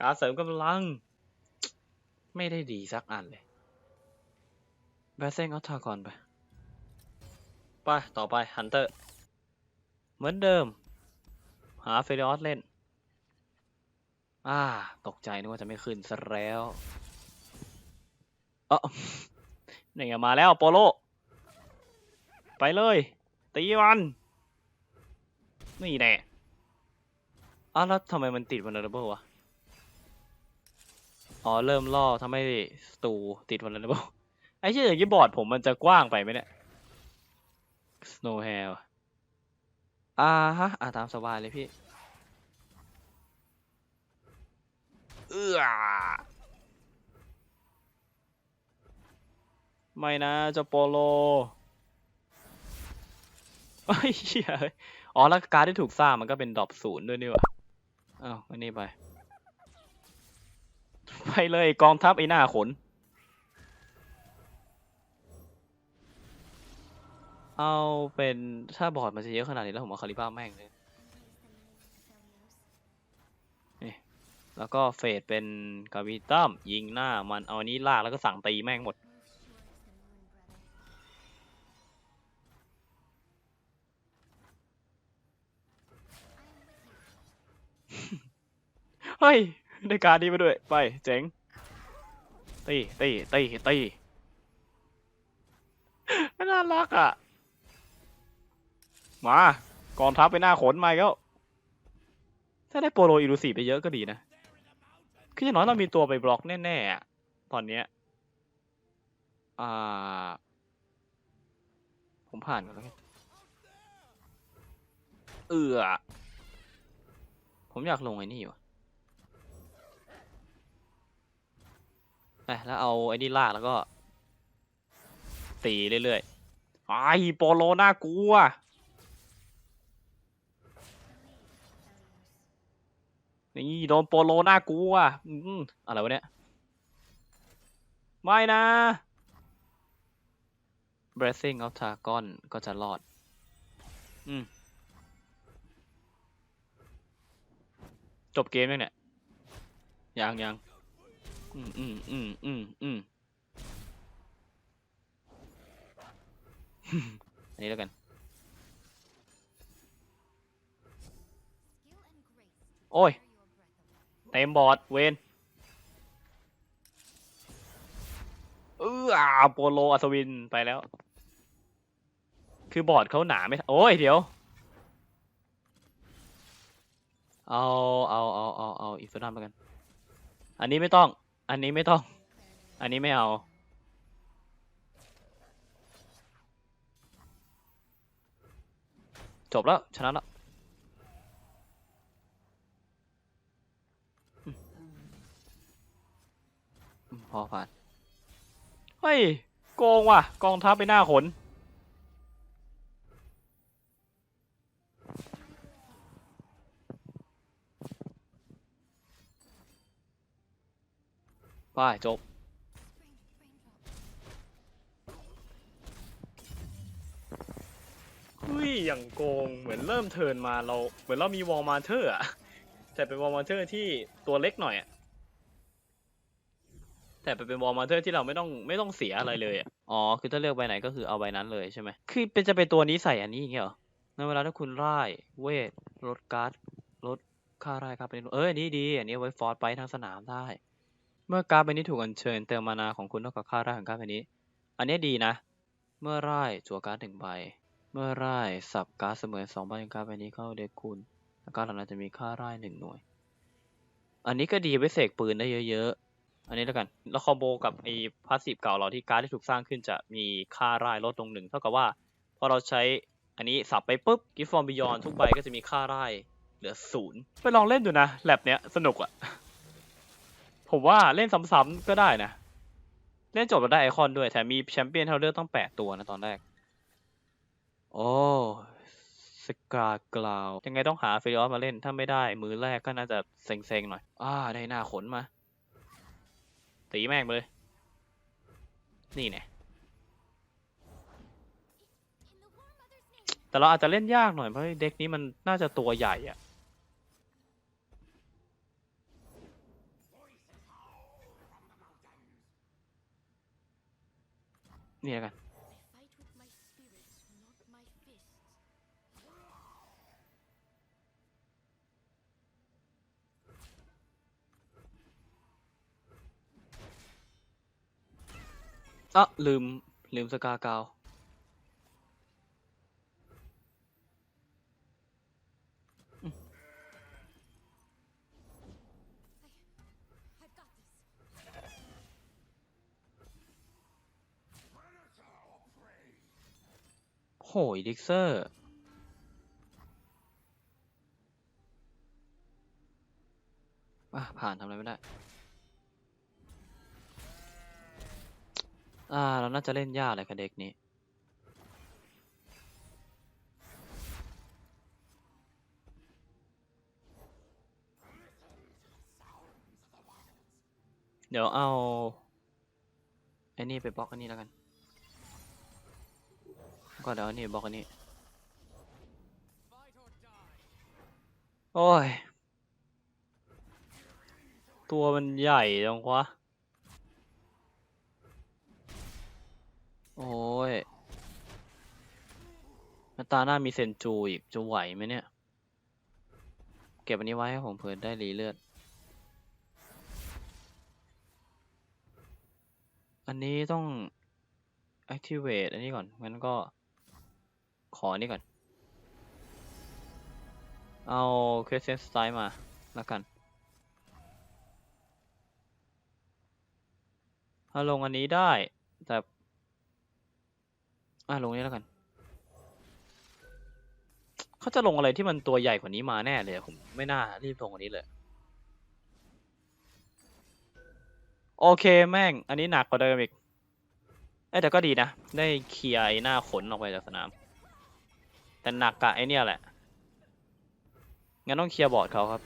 การเสริมกำลัง ไม่ได้ดีสักอันเลยแบสเซงเอาทาก่อนไป ไป ต่อไปฮันเตอร์ เหมือนเดิม หาเฟรออสเล่น อ่า ตกใจนึกว่าจะไม่ขึ้นซะแล้วเออนี่ไงมาแล้วโปโล ไปเลย ตีมัน นี่แน่อ้าวแล้วทำไมมันติด vulnerable วะ อ๋อเริ่มล่อทำให้สตูติด vulnerable ไอ้เชี่ยอย่างนี้บอร์ดผมมันจะกว้างไปไหมเนี่ย snow hair ว่ะอ่าฮะ อ่าตามสบายเลยพี่ เอื้อไม่นะเจ้าโปโลไอ้ยเหี้ยอ๋อ แล้วการดที่ถูกสร้างมันก็เป็นดรอปศูนย์ด้วยนี่วะอ้าวอันนี้ไป ไปเลยกองทัพไอ้หน้าขน เอาเป็นถ้าบอร์ดมันจะเยอะขนาดนี้แล้วผมเอาคาลิบ้าแม่งเลยนี่แล้วก็เฟดเป็นกาวิตัมยิงหน้ามันเอาอันนี้ลากแล้วก็สั่งตีแม่งหมดเฮ้ย ได้การดีมาด้วย ไป เจ๋ง ตี ตี ตี ตี น่ารักอะ มา กองทัพไปหน้าขนมาอีกแล้วถ้าได้โปโลอิลูซีไปเยอะก็ดีนะ คืออย่างน้อยเรามีตัวไปบล็อกแน่ๆอะตอนเนี้ย อ่า ผมผ่านก่อนแล้วกันเอือผมอยากลงไอ้นี่ว่ะ ไปแล้วเอาไอ้นี่ลากแล้วก็ ตีเรื่อยๆไอ้โปโลน่ากลัวนี่โดนโปโลน่ากลัวอืมอะไรวะเนี่ย ไม่นะ Blessing of Dragon ก็จะรอด อืม จบเกมยังเนี่ย ยังยัง อืมอืมอืมอืมอืมอันนี้แล้วกัน โอ้ยเต็มบอร์ดเวนเอออ่าโปโลอัศวินไปแล้ว คือบอร์ดเขาหนาไหมโอ้ย เดี๋ยว เอา เอา เอา เอา เอาอีกสักหน่อยมากัน อันนี้ไม่ต้อง อันนี้ไม่ต้อง อันนี้ไม่เอา จบแล้ว ชนะแล้ว พอผ่าน เฮ้ย โกงว่ะ กองทัพไปหน้าขน ไปจบเฮ้ย อย่างโกง เหมือนเริ่มเทินมาเรา เหมือนเรามีวอลมาเธอร์อะแต่เป็นวอลมาเธอร์ที่ตัวเล็กหน่อยอะแต่เป็นวอลมาเธอร์ที่เราไม่ต้องไม่ต้องเสียอะไรเลยอะอ๋อ คือถ้าเลือกใบไหนก็คือเอาใบนั้นเลยใช่ไหม คือเป็นจะเป็นตัวนี้ใส่อันนี้อย่างเงี้ยเหรอ ในเวลาถ้าคุณร่ายเวทลดการ์ดลดค่าร่ายครับเป็นเอ้ยอันนี้ดี อันนี้ไว้ฟอร์สไปทางสนามได้ เมื่อการ์ดใบนี้ถูกอัญเชิญเติมมานาของคุณเท่ากับค่าร่ายของการ์ดใบนี้ อันนี้ดีนะ เมื่อร่ายจั่วการ์ดหนึ่งใบ เมื่อร่ายสับการ์ดเสมือนสองใบของการ์ดใบนี้เข้าเด็กคุณและการ์ดเหล่านั้นจะมีค่าร่ายหนึ่งหน่วย อันนี้ก็ดีไว้เสกปืนได้เยอะๆ อันนี้แล้วกัน แล้วคอมโบกับไอ้พาสซีฟเก่าเราที่การ์ดที่ถูกสร้างขึ้นจะมีค่าร่ายลดลงหนึ่งเท่ากับว่าพอเราใช้อันนี้สับไปปุ๊บกิฟฟอร์มบิยอนทุกใบก็จะมีค่าร่ายเหลือศูนย์ไปลองเล่นดูนะแลบเนี้ยสนุกอะ ผมว่าเล่นซ้ำๆก็ได้นะ เล่นจบแล้วได้ไอคอนด้วยแถมมีแชมเปี้ยนให้เราเลือกต้องแปดตัวนะตอนแรก โอ้สกากลาว ยังไงต้องหาเฟรออสมาเล่น ถ้าไม่ได้มือแรกก็น่าจะเซ็งๆหน่อย อ่า ได้หน้าขนมา ตีแม่งไปเลย นี่แน่แต่เราอาจจะเล่นยากหน่อยเพราะเด็กนี้มันน่าจะตัวใหญ่อะ นี่แล้วกันอะลืมลืมสกากาว โหยดิกเซอร์ อะ ผ่านทำอะไรไม่ได้ อ่า เราน่าจะเล่นยากเลยกับเด็กนี้เดี๋ยวเอาไอ้นี่ไปบล็อกอันนี้แล้วกัน ก็เดี๋ยวนนี้บอกอันนี้ โอ้ย ตัวมันใหญ่จังวะโอ้ยแล้วตาหน้ามีเซนจูอีก จะไหวไหมเนี่ย เก็บอันนี้ไว้ให้ผมเผื่อได้รีเลือด อันนี้ต้อง activate อันนี้ก่อน งั้นก็ ขออันนี้ก่อน เอา question style มาแล้วกันถ้าลงอันนี้ได้ แต่อะลงนี้แล้วกัน เขาจะลงอะไรที่มันตัวใหญ่กว่านี้มาแน่เลย ผมไม่น่ารีบลงอันนี้เลย โอเคแม่ง อันนี้หนักกว่าเดิมอีก เอ้แต่ก็ดีนะ ได้เคลียร์หน้าขนออกไปจากสนาม แต่หนักกะไอเนี่ยแหละ งั้นต้องเคลียร์บอร์ดเขาครับ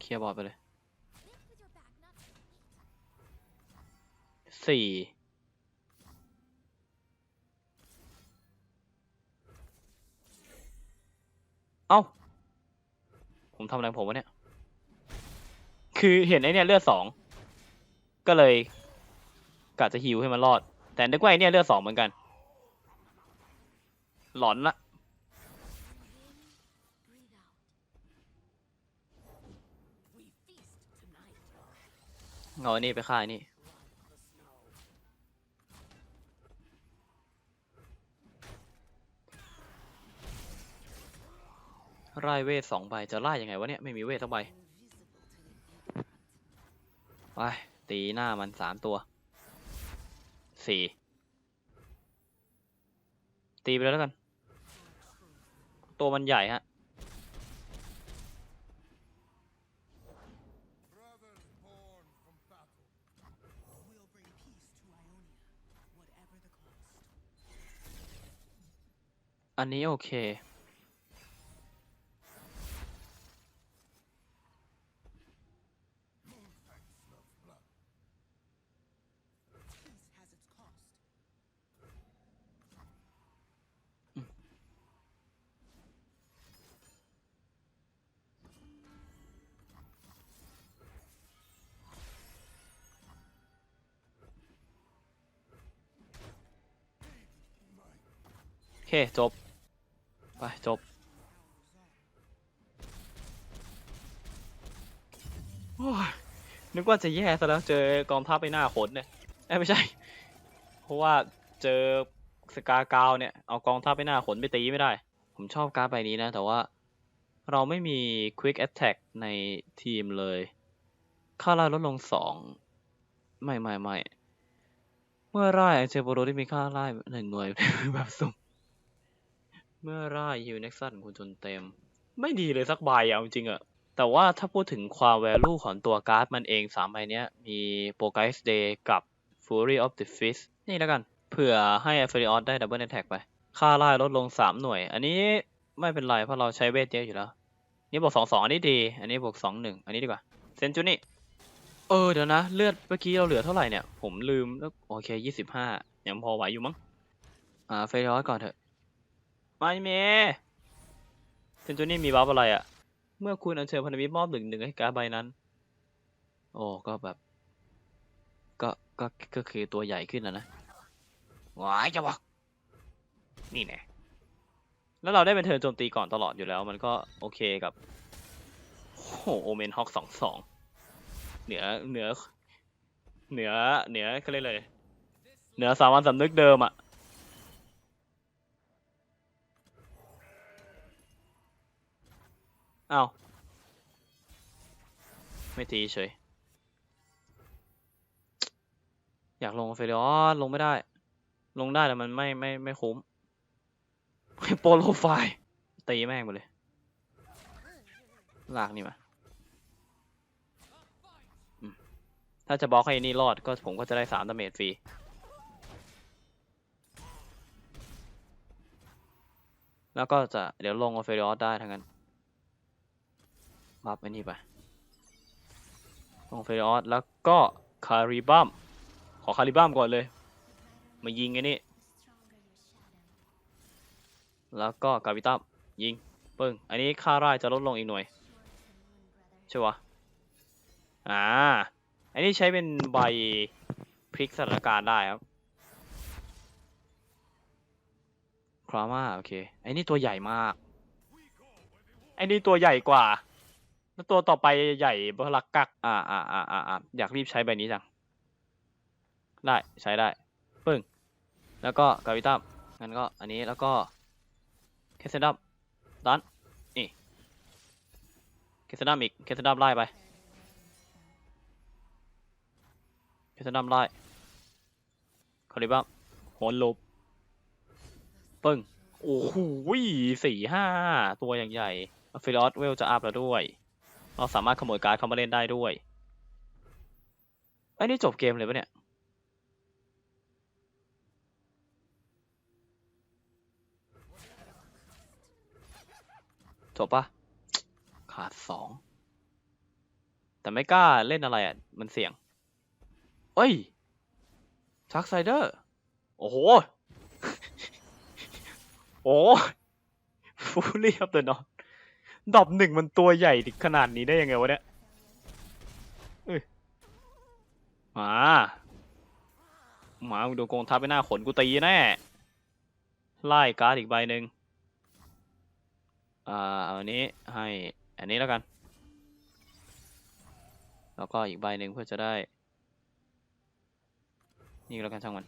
เคลียร์บอร์ดไปเลยสี่เอ้า ผมทำอะไรงผมวะเนี่ย คือเห็นไอ้เนี่ยเลือดสอง ก็เลยกะจะฮิวให้มันรอด แต่นึกว่าไอ้เนี่ยเลือดสองเหมือนกัน หลอนละเอาอันนี้ไปฆ่าอ้นี่ไล่เวทสองใบ จะไล่ยังไงวะเนี่ย ไม่มีเวทสักใบ ไป ตีหน้ามันสามตัว สี่ ตีไปแล้วกัน ตัวมันใหญ่ฮะ อันนี้โอเค เคจบ ไป จบนึกว่าจะแย่ซะแล้วเจอกองทัพไปหน้าขนเนี่ยไม่ใช่ เพราะว่าเจอสกากาวเนี่ย เอากองทัพไปหน้าขนไปตีไม่ได้ ผมชอบการ์ดใบนี้นะ แต่ว่าเราไม่มี Quick Attack ในทีมเลย ค่าล่าลดลงสองไม่ไม่ไม่เมื่อไร่เจอโบโรที่มีค่าไล่หนึ่งหน่วยแบบสุ่ม เมื่อไร่ฮิวเน็กซัสคุณจนเต็ม ไม่ดีเลยสักใบอะจริงอะแต่ว่าถ้าพูดถึงความ value ของตัวการ์ดมันเองสามใบเนี้ย มีโปรไกส์เดย์กับ Fury of the Fist นี่แล้วกัน เผื่อให้ a f e r i o s ได้ Double Attack ไป ค่าไล่ลดลงสามหน่วย อันนี้ไม่เป็นไร เพราะเราใช้เวทเยอะอยู่แล้ว นี่บวกสองสองอันนี้ดี อันนี้บวกสองหนึ่งอันนี้ดีกว่า เซนจูนี่ เออ เดี๋ยวนะ เลือดเมื่อกี้เราเหลือเท่าไหร่เนี่ย ผมลืมแล้วโอเคยี่สิบห้ายังพอไหวอยู่มั้ง อ่าเฟรยอสก่อนเถอะ ไม่เมเซนจูนี่มีบัฟอะไรอะ่ะเมื่อคุณอัญเชิญพันธมิตรมอบหนึ่งหนึ่งให้การ์ดใบนั้น โอ้ก็แบบ ก็ก็ก็คือตัวใหญ่ขึ้นนะนะว้ายจะบอกนี่แน่แล้วเราได้เป็นเทิร์นโจมตีก่อนตลอดอยู่แล้ว มันก็โอเคกับโอโหโอเมนฮอกสองสองเหนือเหนือเหนือเหนือเขาเรียกเลยเหนือสามัญสำนึกเดิมอะ อ้าว ไม่ตีเฉย อยากลงเฟรอสลงไม่ได้ ลงได้แต่มันไม่ไม่ไม่คุ้มโปรโลไฟล์ตีแม่งไปเลย ลากนี่มา ถ้าจะบล็อกให้นี่รอดก็ผมก็จะได้สามดาเมจฟรีแล้วก็จะเดี๋ยวลงเอาเฟรอสได้ทั้งนั้น บัฟไอ้นี่ไปลงเฟรอสแล้วก็คาริบัมขอคาริบัมก่อนเลย มายิงไอ้นี่ แล้วก็กาวิตัมยิงปึ้ง อันนี้ค่าร่ายจะลดลงอีกหน่วยใช่วะอ่า อันนี้ใช้เป็นใบพลิกสถานการณ์ได้ครับครามาโอเคไอ้นี่ตัวใหญ่มากไอ้นี่ตัวใหญ่กว่า แล้วตัวต่อไปใหญ่บลักกัก อ่าอ่าอ่าอ่าอ่าอยากรีบใช้ใบนี้จัง ได้ใช้ได้ ปึ้ง แล้วก็กาวิตัมงั้นก็อันนี้แล้วก็เคสเซดัมดันนี่เคสเซดัมอีกเคสเซดัมไล่ไปเคสเซดัมไล่คาริบัมโหนลบปึ้ง โอ้โหสี่ห้าตัวอย่างใหญ่ฟิลอสเวลจะอัพแล้วด้วย เราสามารถขโมยการ์ดเข้ามาเล่นได้ด้วยไอ้นี่จบเกมเลยปะเนี่ย จบปะขาดสอง แต่ไม่กล้าเล่นอะไรอะ มันเสี่ยงเอ้ยชักไซเดอร์ โอ้โห โอ้ฟูลี่ครับเดอะนอน ดอบหนึ่งมันตัวใหญ่ขนาดนี้ได้ยังไงวะเนี่ยเอ้ยมาหมามึงโดนโกงทับไปหน้าขนกูตีแน่ไล่การ์ดอีกใบหนึ่งอ่าเอาอันนี้ให้อันนี้แล้วกัน แล้วก็อีกใบหนึ่งเพื่อจะได้ นี่แล้วกันช่างมัน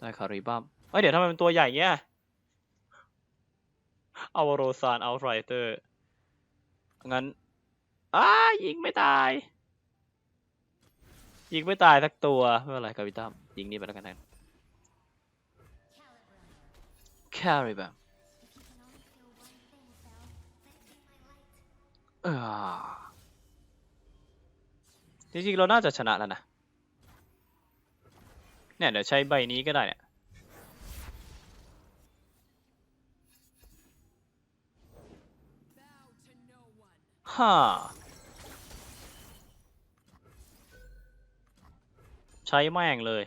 ได้คาริบัมเอ้ยเดี๋ยวทำไมเป็นตัวใหญ่เงี้ย เอาโรซานเอาไรเตอร์งั้นอ้ายิงไม่ตาย ยิงไม่ตายสักตัวไม่เป็นไรคาริบัมยิงนี่ไปแล้วกันแทนแคริบัมเออจริงๆเราน่าจะชนะแล้วนะ เนี่ยเดี๋ยวใช้ใบนี้ก็ได้เนี่ย ฮ่า ใช้แม่งเลย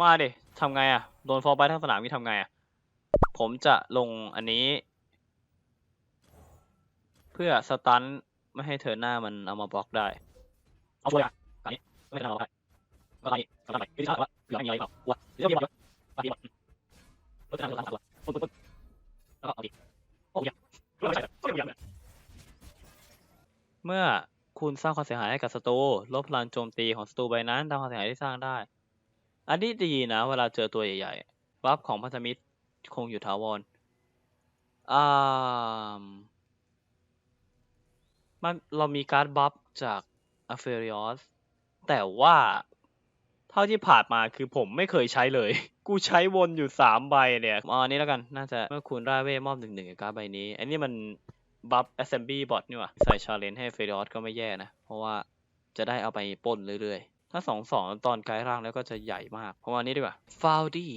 มาดิทำไงอะโดนฟอร์ไปทั้งสนามนี่ทำไงอะผมจะลงอันนี้ เพื่อสตันไม่ให้เธอหน้ามันเอามาบล็อกได้ เอาช่วยอะอันนี้ไม่ทำอะไรก็อันนี้ทำอะไรไม่ได้ทำอะไรเหลืออะไรเปล่าวะเดี๋ยวจะมีบอลปฏิบัติรถจะทำรถทำตัวปุ๊บปุ๊บปุ๊บ แล้วก็เอาดิโอ้ยไม่ใช่ก็ยังไม่เมื่อคุณสร้างความเสียหายให้กับศัตรูลดพลังโจมตีของศัตรูใบนั้นตามความเสียหายที่สร้างได้ อันนี้ดีนะ เวลาเจอตัวใหญ่ๆบัฟของพันธมิตรคงอยู่ถาวรอ่ามันเรามีการ์ดบัฟจากอเฟริออสแต่ว่า เท่าที่ผ่านมาคือผมไม่เคยใช้เลย กูใช้วนอยู่สามใบเนี่ยอ๋อนี้แล้วกัน น่าจะเมื่อคุณราเว่มอบหนึ่งหนึ่งกับการ์ดใบนี้ อันนี้มันบัฟ assembly bot นี่ว่ะใส่ชาเลนจ์ให้เฟริออสก็ไม่แย่นะ เพราะว่าจะได้เอาไปป้นเรื่อยๆ ถ้าสองสองตอนกลายร่างแล้วก็จะใหญ่มาก เพราะว่านี้ดีกว่าฟาวดี้